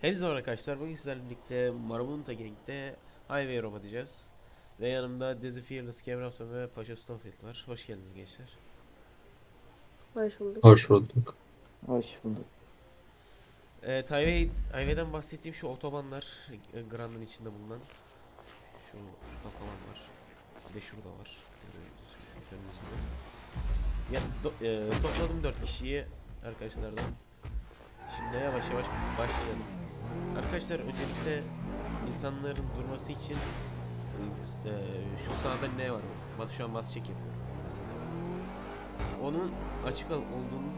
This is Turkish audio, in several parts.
Hepinize merhaba arkadaşlar. Bugün sizlerle birlikte Marabunta Gang'de Highway Rob atacağız. Ve yanımda Dizzy Fearless, Cameron Afton ve Paşa Stonefield var. Hoş geldiniz gençler. Hoş bulduk. Hoş bulduk. Hoş bulduk. Evet, Highway, Highway'den bahsettiğim şu otobanlar e, Grand'ın içinde bulunan. Şu şurada falan var. Bir de şurada var. Gördüğünüz gibi. Ya, do- e, topladım 4 kişiyi arkadaşlardan. Şimdi yavaş yavaş başlayalım. Arkadaşlar öncelikle insanların durması için e, şu sağda ne var? Bak şu an bas çek mesela. Onun açık olduğunu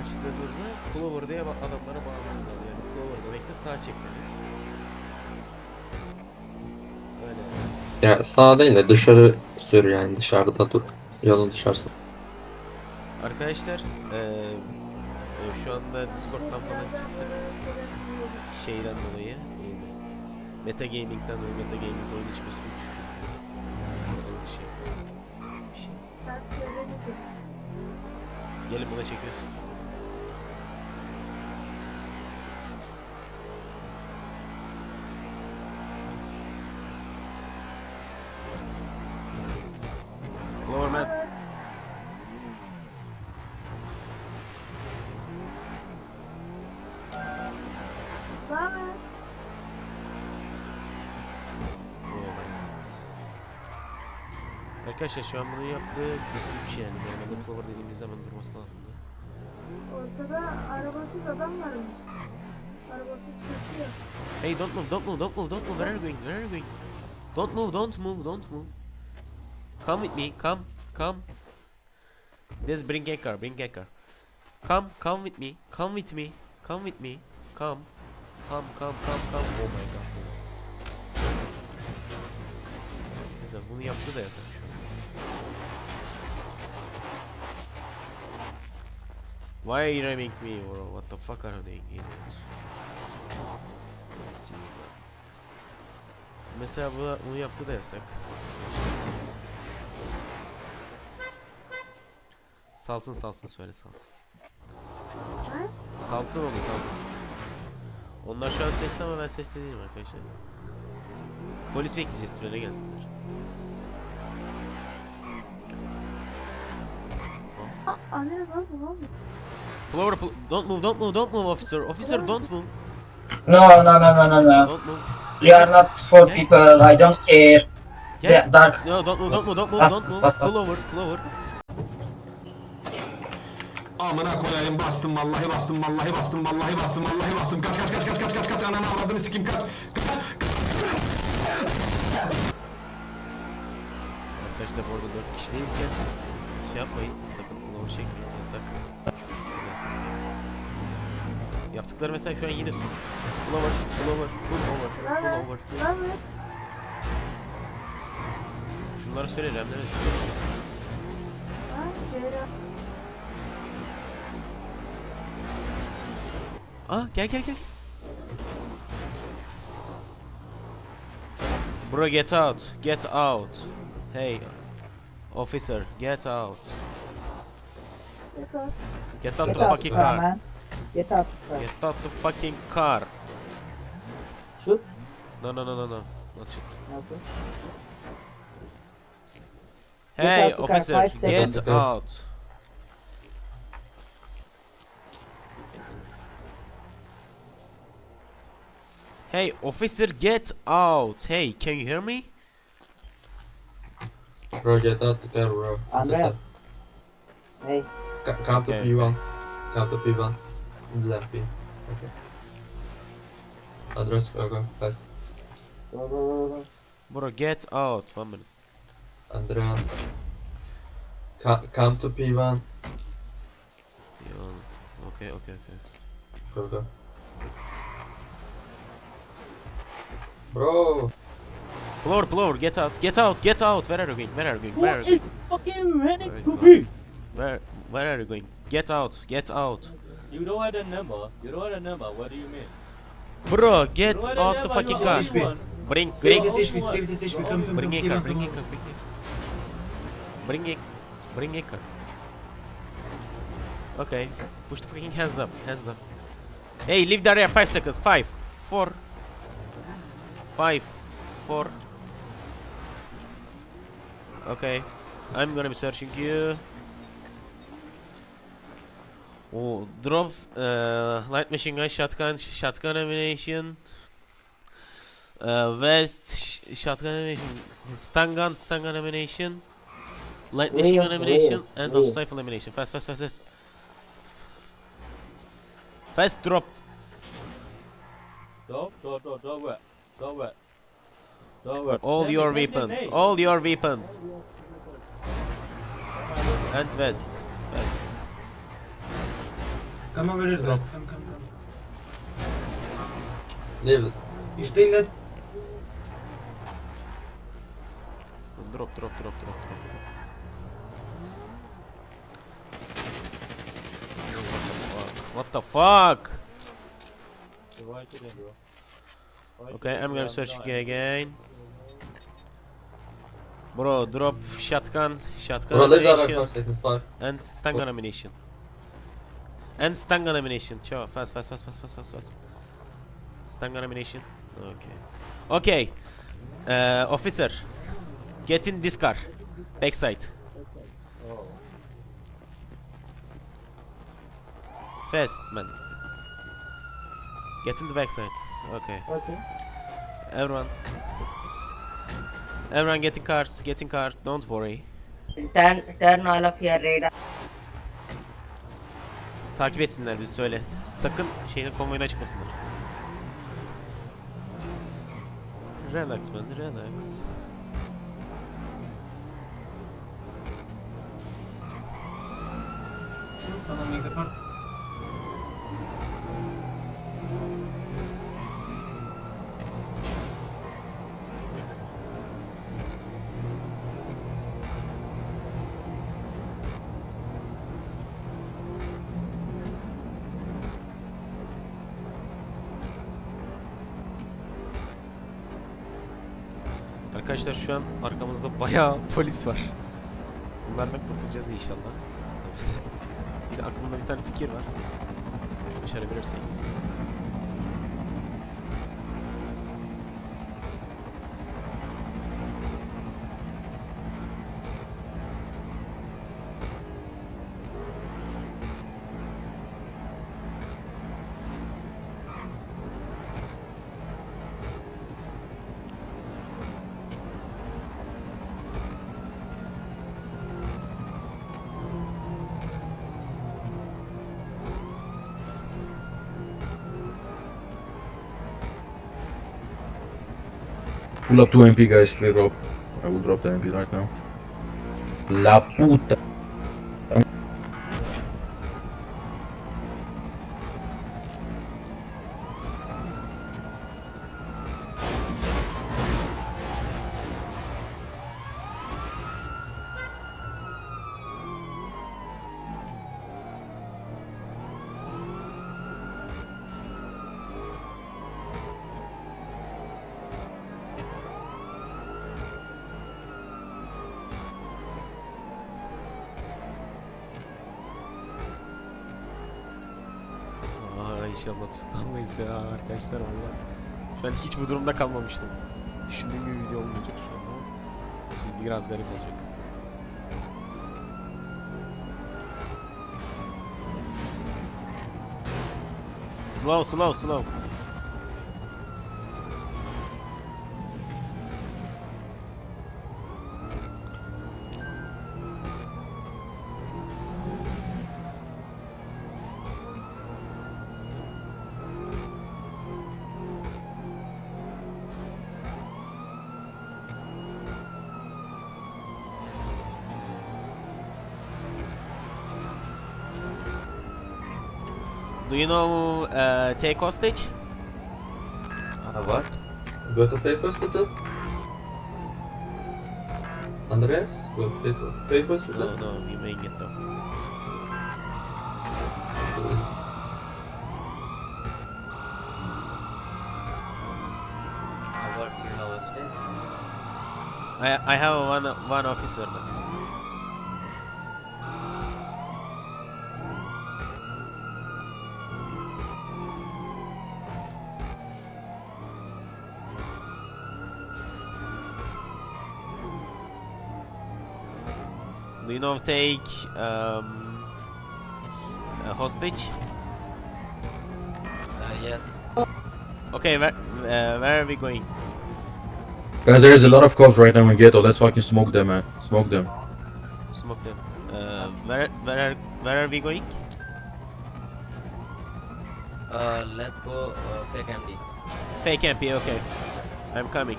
açtığınızda Clover diye adamlara bağlamanız lazım. Yani Clover demektir sağ çek demek. Öyle. Ya sağ değil de dışarı sür yani dışarıda dur. Yolun dışarısı. Arkadaşlar eee, e, şu anda Discord'dan falan çıktık. Şeyden dolayı neydi? Meta Gaming'den dolayı Meta Gaming oyun hiçbir suç. Öyle bir şey. Bir şey. Gelin buna çekiyoruz. Arkadaşlar şu an bunu yaptığı bir suç yani. Normalde Clover dediğimiz zaman durması lazımdı. Ortada arabasız adam varmış. Arabasız koşuyor. Hey don't move, don't move, don't move, don't move. Where are you going? Where are you going? Don't move, don't move, don't move. Come with me, come, come. This bring a car, bring a car. Come, come with me, come with me, come with me, come. Come, come, come, come. Oh my god, yes. Neyse bunu yaptı da yasak şu an. Why are you ramming me bro? What the fuck are doing idiots? Let's see. Mesela bu, bunu yaptı da yasak. Salsın salsın söyle salsın. Salsın onu salsın. Onlar şu an sesli ama ben sesli değilim arkadaşlar. Polis bekleyeceğiz tünele gelsinler. Anne lan bu lan. Clover, pl- don't move, don't move, don't move, officer. Officer, don't move, No, no, no, no, no, no. don't move. We are not for people. I don't care. Gel. The dark. No, don't move, don't move, don't move, Bas, don't move. bas, bas. Clover, Clover. Amına koyayım bastım vallahi bastım vallahi bastım vallahi bastım vallahi bastım kaç kaç kaç kaç kaç kaç kaç ananı avradını sikeyim kaç kaç Arkadaşlar bu arada 4 kişi değilken şey yapmayın sakın Clover çekmeyin yasak. Yasak. Yaptıkları mesela şu an yine suç. Clover, Clover, pull over, pull over. lan lan. Şunlara söyle remlemesin. Lan Ceylan. Aa gel gel gel. Bro get out. Get out. Hey. Officer get out. Yeter. Get out Get the out fucking the car, car. man. Get out the car. Get out the fucking car. Shoot. No no no no no. Not shit. Okay. Get Hey out the car, officer five get out. Hey officer get out. Hey can you hear me? Bro get out the car bro. Andreas. Hey. Ca- Come to Okay, P1. Come to P1. In the left bin. Okay. Andres go go fast. Go, go, go, go. Bro get out. One minute. Andreas. Ca- come to P1. Yo, Okay okay okay. Go go. Bro. Blower, blower, get out, get out, get out. Where are you going? Where are you going? Where are you going? fucking running Where are you going? Where, where are you going? Get out, get out. You don't have a number. You don't have a number. What do you mean? Bro, get don't the out the number, fucking you car. have one. Bring, Stay bring, with this HP, stay with this HP, come, come, bring come, a give bring come a on. car, bring a Bring a, bring a car. Okay, push the fucking hands up, hands up. Hey, leave the area, five seconds, five, four, five, four. Okay, I'm gonna be searching you. Oh, drop uh, light machine gun, shotgun, shotgun ammunition. Uh, vest, sh- shotgun ammunition, stun gun, stun gun ammunition. Light machine gun ammunition and also rifle ammunition. Fast, fast, fast, fast. Fast drop. Drop, drop, drop, drop? Drop? Drop? All Hey, hey, your weapons. All your weapons. And vest. Vest. Come over here, guys. Come, come, come. Leave it. You stay let. Drop, drop, drop, drop, drop. What the fuck? Rewind to them, bro. Rewind to Okay, I'm gonna search again. Bro, drop shotgun, shotgun that ammunition, and stun gun ammunition. And stun gun ammunition. Ciao, fast, fast, fast, fast, fast, fast, fast. Stun gun ammunition. Okay. Okay. Uh, officer, get in this car. Backside. Fast, man. Get in the backside. Okay. Okay. Everyone. Everyone get in cars, get in cars, don't worry. Turn, turn all of your radar. Takip etsinler bizi söyle. Sakın şeyin konvoyuna çıkmasınlar. Relax man, relax. Someone make the Arkadaşlar şu an arkamızda bayağı polis var. Bunlardan kurtulacağız inşallah. aklımda bir tane fikir var. Başarabilirsek. Pull up 2 MP guys, clear up. I will drop the MP right now. La puta. İnşallah tutunamayız ya arkadaşlar valla. Şu an hiç bu durumda kalmamıştım. Düşündüğüm gibi video olmayacak şu an ama. Biraz garip olacak. Slow, slow, slow. Do you know uh, take hostage? Uh, what? Go to fake hospital? Andreas? Go to fake, fake hospital? No, no, you may get though. I I have one one officer. man. Do you know take um, a hostage? yes. Okay, where, uh, where are we going? Guys, there is a lot of cops right now in ghetto. Let's fucking smoke them, man. Smoke them. Smoke them. Uh, where, where, are, where are we going? Uh, let's go uh, fake MD. Fake MP, okay. I'm coming.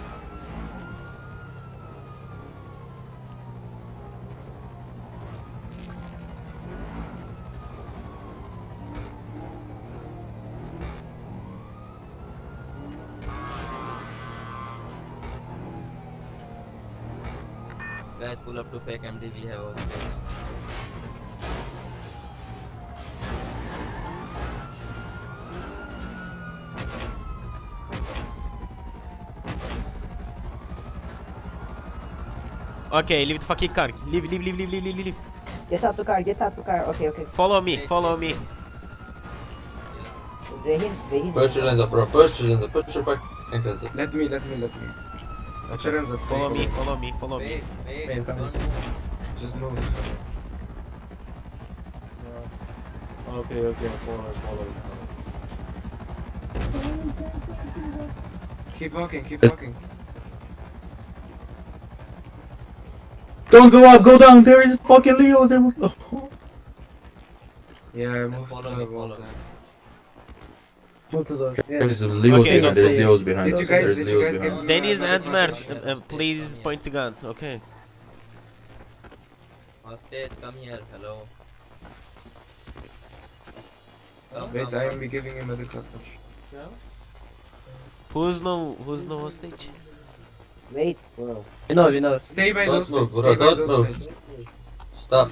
Pull up to fake MD. We have hostage. Okay, leave the fucking car. Leave, leave, leave, leave, leave, leave, leave. Get out the car, get out the car. Okay, okay. Follow me, follow me. Rehin, Rehin. Hands up bro. Put your hands up. Put your fucking. Let me, let me, let me. Put your hands. Follow me, follow me, follow me. Wait, wait, Wait, come don't move. Just move. Okay, okay, follow, follow. Keep walking, keep walking. Don't go up, go down. There is fucking Leo. There was. Yeah, move Follow to me, the wall. follow me. Move to the. There's Leo's Okay, behind. There's Leo's behind Did us. you guys- There's did you Leo's guys behind. get- Deniz and Mert, uh, uh, please point the gun. Okay. Hostage, come here. Hello. Come, Wait, come, I come. am be giving you medical touch. Who's no, who's no hostage? Wait, bro. We know, we know. Stay by Don't those move, stage, bro, stay by don't those move. stage. Stop.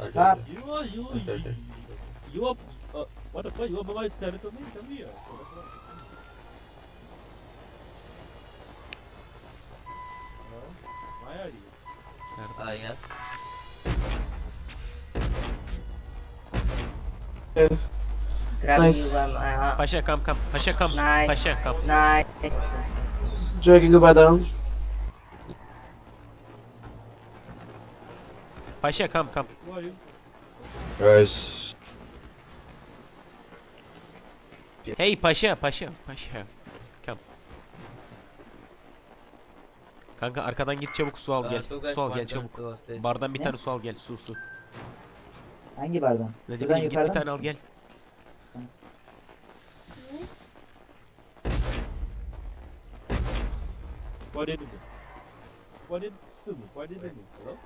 Okay. Stop. You are, you, Okay, okay. you are, uh, what the fuck, you are my territory, come here. Why are you? Uh, yes. Grab Nice. me one. Uh, Pasha, come, come. Pasha, come. Nice. Pasha, come. nice. Joy, can you go back down? Pasha, come, come. Who are you? Guys, Hey, Pasha, Pasha, Pasha. Come. Kanka arkadan git çabuk su al gel. Su al gel çabuk. Bardan bir Ne? tane su al gel. Su su. Hangi bardan? Ne Şuradan bileyim git bir yukarıdan tane mı? al gel. What did you do? What did you do? What did do? Hello?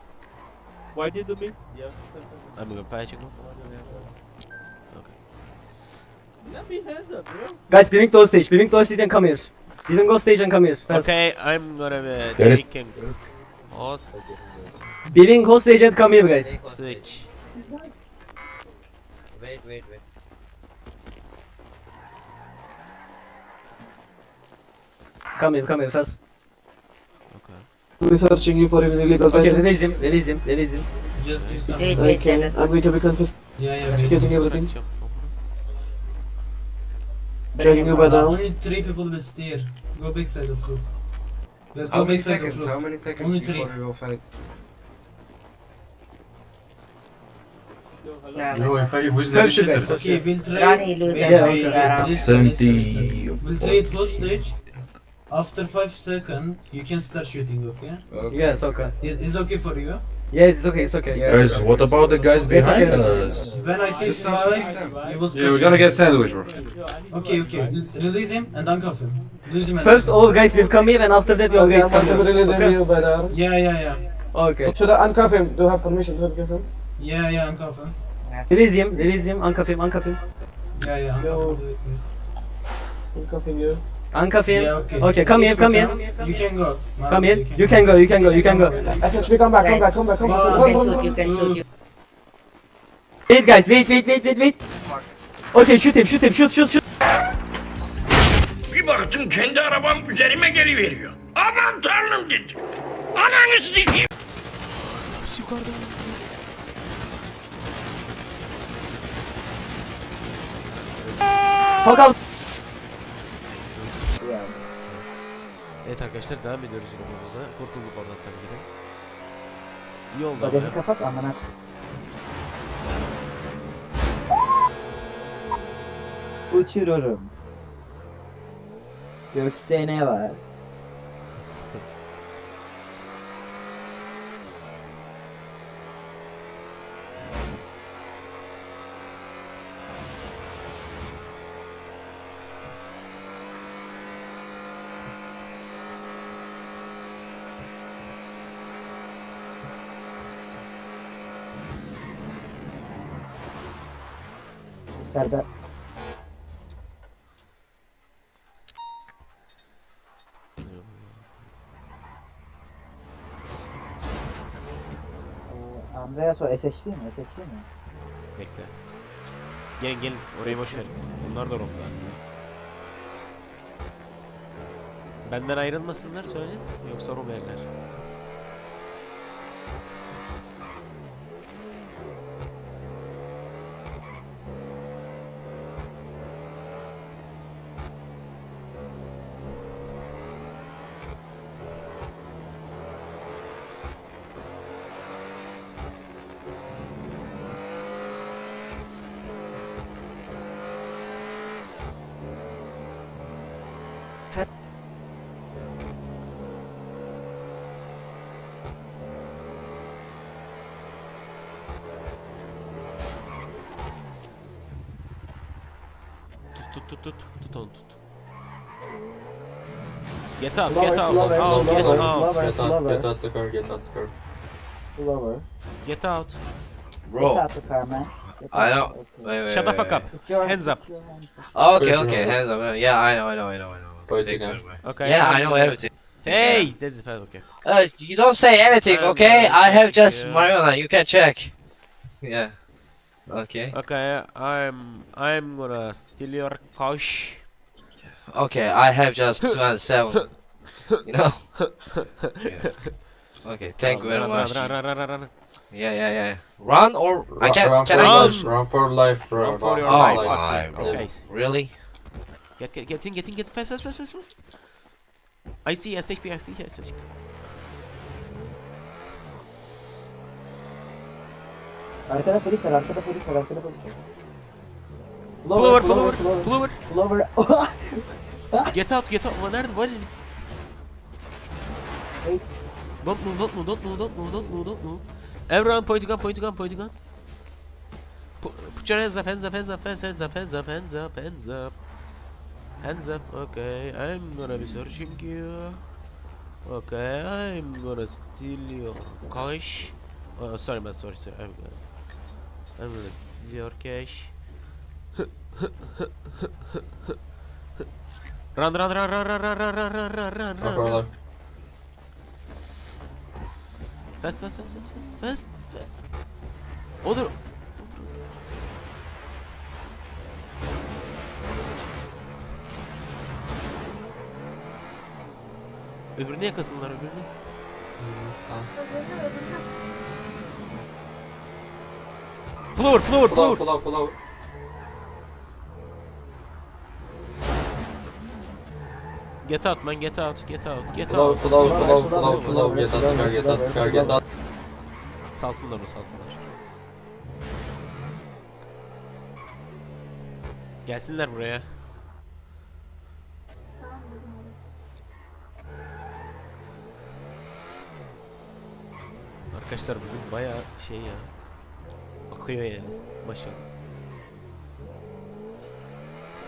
Why did you do me? Yeah. I'm gonna patch it. Okay. Guys, bring those stage. Bring those stage and come here. Bring those stage and come here. First. Okay, I'm gonna be There is- taking hostage. Bring hostage and come here, guys. Hostage. Wait, wait, wait. Come here, come here first. Okay. We're searching you for illegal Okay, items. release him, release him, release him. Just give some. Wait, wait, Okay. I'm going to be confiscating Yeah, yeah, wait. everything. Bırakacağım. Joy, can you go back down? Only three people will steer. Go back side of roof. Let's How go many back side of seconds? How roof. many seconds Only before three. we will fight? Yo, hello. Yeah, No, if I was Search it, guys. Okay, we'll trade. Rani, lose Wait, them. wait, Yeah, wait. Listen, listen, 70 listen. We'll trade hostage. After five seconds, you can start shooting. Okay? Okay. Yes, okay. Is is okay for you? Yes, it's okay, it's okay. Guys, what about the guys behind okay. us? When I shooting five, them. you will. Yeah, we're gonna get sandwich, bro. Okay, okay. Release him and uncuff him. Lose him. and First, all guys will come here and after that we all Okay, guys I'm come here. releasing Okay? you by the arm. him. Yeah, yeah, yeah. Okay. Should I uncuff him? Do you have permission to uncuff him? Yeah, yeah, uncuff him. Release him, release him, uncuff him, uncuff him. Yeah, yeah, uncuff Yo. him. Uncuffing you. Uncuff. Yeah, okay. Okay, come here, come here. You can go. Come here. You can go, you can go, you can go. FHP, come back, come back, come back, come back. Shoot, you Wait guys, wait, wait, wait, wait, wait. Okay, shoot him, shoot him, shoot, shoot, shoot. Bir baktım kendi arabam üzerime geliveriyor. Aman tanrım dedim. Ananı sikeyim. Fuck out. Evet arkadaşlar devam ediyoruz yolumuza. Kurtulduk oradan tabii ki de. İyi oldu Bagajı kapat amına. Uçururum. Gökte ne var? Dışarıda Ee, Andreas o SHP mi? SHP mi? Bekle. Gelin gelin orayı boş verin. Bunlar da romda. Benden ayrılmasınlar söyle. Yoksa Romerler. Tut tut tut tut. Tut onu tut. Get out, get out, out, lower, get out, Get out, get out the car, get out the car. Lower. get out. Get Bro. out the car, man. Get I out. know. Okay. Wait, wait, Shut the fuck up. Hands up. Oh, okay, okay, hands up. Yeah, I know, I know, I know, I know. Point Take again. it away. Okay. Yeah, I know everything. Hey, this is bad. Okay. Uh, you don't say anything, okay? I have just yeah. marijuana. You can check. Yeah. Okay. Okay, I'm I'm gonna steal your cash. Okay, I have just 27. you know? Yeah. Okay, thank you very much. Run, run, run, run, run. Yeah, yeah, yeah. Run or I can run can for I Run. life, run for life, bro. Run for your Oh, life. my fuck Okay. really? Get get get in, get in, get fast, fast, fast, fast, fast. I see SHP, I see SHP. Arkada polis var, arkada polis var, arkada polis var. Pull over, pull over, pull pull over. pull over. Get out, get out. Ulan nerede? Var Hey. Don't move, don't move, don't move, don't move, don't move, don't move. Everyone point gun, point gun, point gun. Put, your hands up, hands up, hands up, hands hands up, hands up, hands up, hands up. Hands up, okay. I'm gonna be searching you. Okay, I'm gonna steal your cash. Oh, sorry man, sorry, sorry. I'm gonna, Your cash. run, run, run, run, run, run, run, run, run, run, run, Run run. Fast, fast, fast, fast, fast, fast, fast. Olur. Öbürünü yakasınlar öbürünü. Tamam. Pullover, pullover, Pulav pullover. pulav pulav. Get out man, get out, get out, get Pulav out. pulav pulav pulav pulav. Get out çıkar get out çıkar get out. Salsınlar onu, salsınlar. Gelsinler buraya. Arkadaşlar bugün bayağı şey ya. Akıyor yani. Maşallah.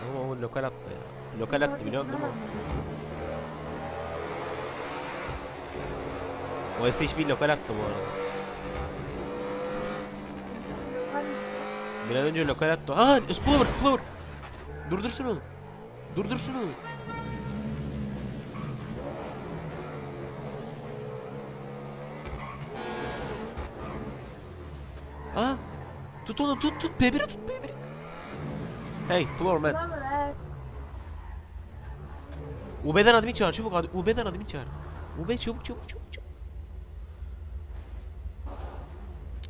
Ama o lokal attı ya. Lokal attı biliyor musun? O SHB lokal attı bu arada. Bir an önce lokal attı. Aa, Explorer, Explorer. Durdursun onu. Durdursun onu. Aa, tut onu, tut, tut. P1'i tut, P1'i. Hey, Explorer man. UB'den adımı çağır, çabuk. UB'den adımı çağır. UB çabuk, çabuk, çabuk, çabuk.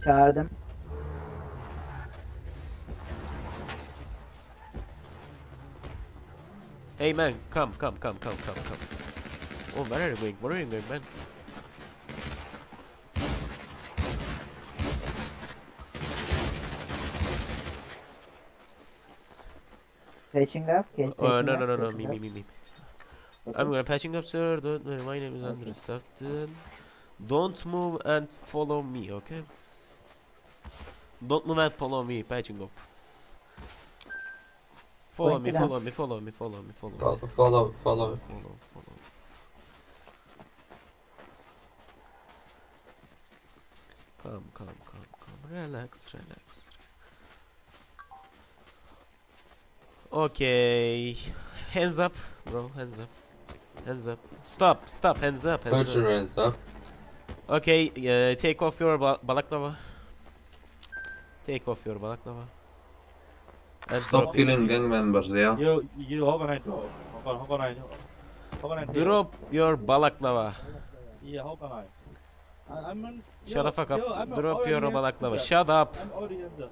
Çağırdım. Hey man, come, come, come, come, come, come. Oh, where are you going? Where are you going, man? Patching up. Okay, Oh, patching no, up, no, no, no, patching me, up. me, me, me. Okay. I'm gonna patching up, sir. Don't worry, my name is Andrew Safton. Don't move and follow me, okay? Don't move and follow me, patching up. Follow Point me, it out. follow me, follow me, follow me, follow me. Follow, follow, follow. Follow, follow. Calm, calm, calm, calm. Relax, relax. Okay. Hands up, bro. Hands up. Hands up. Stop, stop. Hands up, hands Put your up. hands up. Okay, uh, take off your ba balaklava. Take off your balaklava. And Stop drop it. killing gang members, yeah? You, you, how can I drop? How can, how can I, how can I take? Drop your balaklava. Yeah, how can I? I, I'm on, Shut the fuck up. yo, I'm Drop your. Yeah, Shut up. I'm already in the.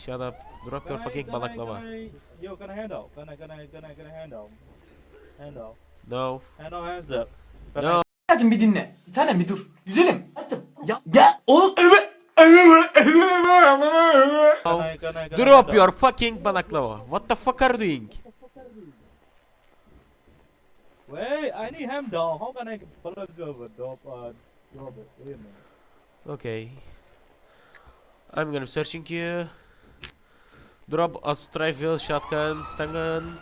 Shut up. Drop your fucking can I- balaklava. Can I, yo, can I hand out? Can I, can I, can I, can I hand out? Hand out. No. Hand out, hands up. Can No. Hacım bir dinle. Bir tanem bir dur. Güzelim. Ya, ya, oğlum. Drop your fucking balaklava. What the fuck are you doing? Wait, I need hand down. How can I plug over drop, uh, drop it? Wait a minute. Okay. I'm gonna searching you. Drop a rifle, shotgun, stun gun,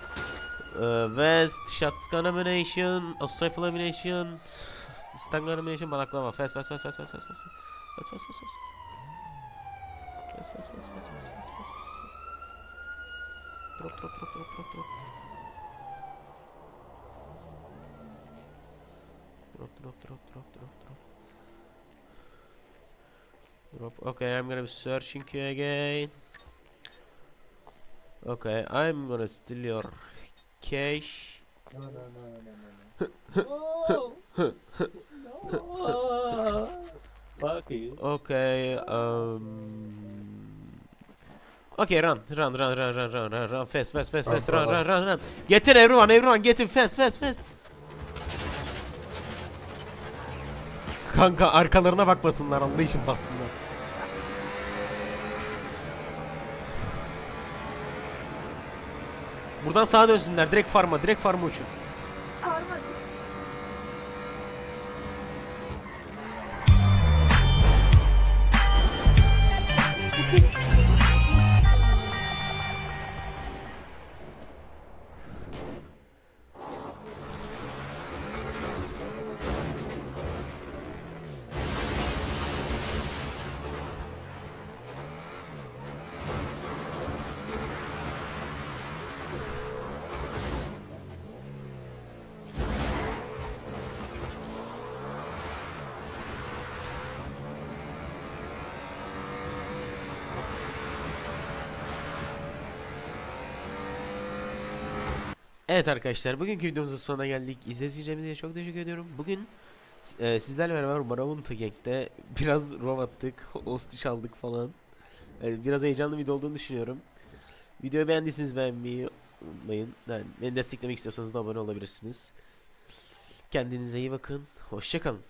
uh, vest, shotgun ammunition, a rifle ammunition, stun gun ammunition, balaklava. Fast, fast, fast, fast, fast, fast, fast, fast, fast, fast, fast, fast, fast, fast, fast, drop. Drop, drop, drop, drop, drop, drop. Drop. Okay, I'm gonna be searching you again. Okay, I'm gonna steal your cash. No, no, no, no, no, no. no. Fuck you. Okay, um. Okay, run, run, run, run, run, run, run, run, fast, fast, fast, fast, run, run, run, run. Get in, everyone, everyone, get in, fast, fast, fast. Kanka arkalarına bakmasınlar, için bassınlar. Buradan sağa dönsünler, direkt farma, direkt farma uçun. Evet arkadaşlar bugünkü videomuzun sonuna geldik. İzlediğiniz için çok teşekkür ediyorum. Bugün e, sizlerle beraber Maravunta Gang'de biraz rov attık, hostiş aldık falan. E, biraz heyecanlı video olduğunu düşünüyorum. Videoyu beğendiyseniz beğenmeyi unutmayın. Yani beni desteklemek istiyorsanız da abone olabilirsiniz. Kendinize iyi bakın. Hoşçakalın.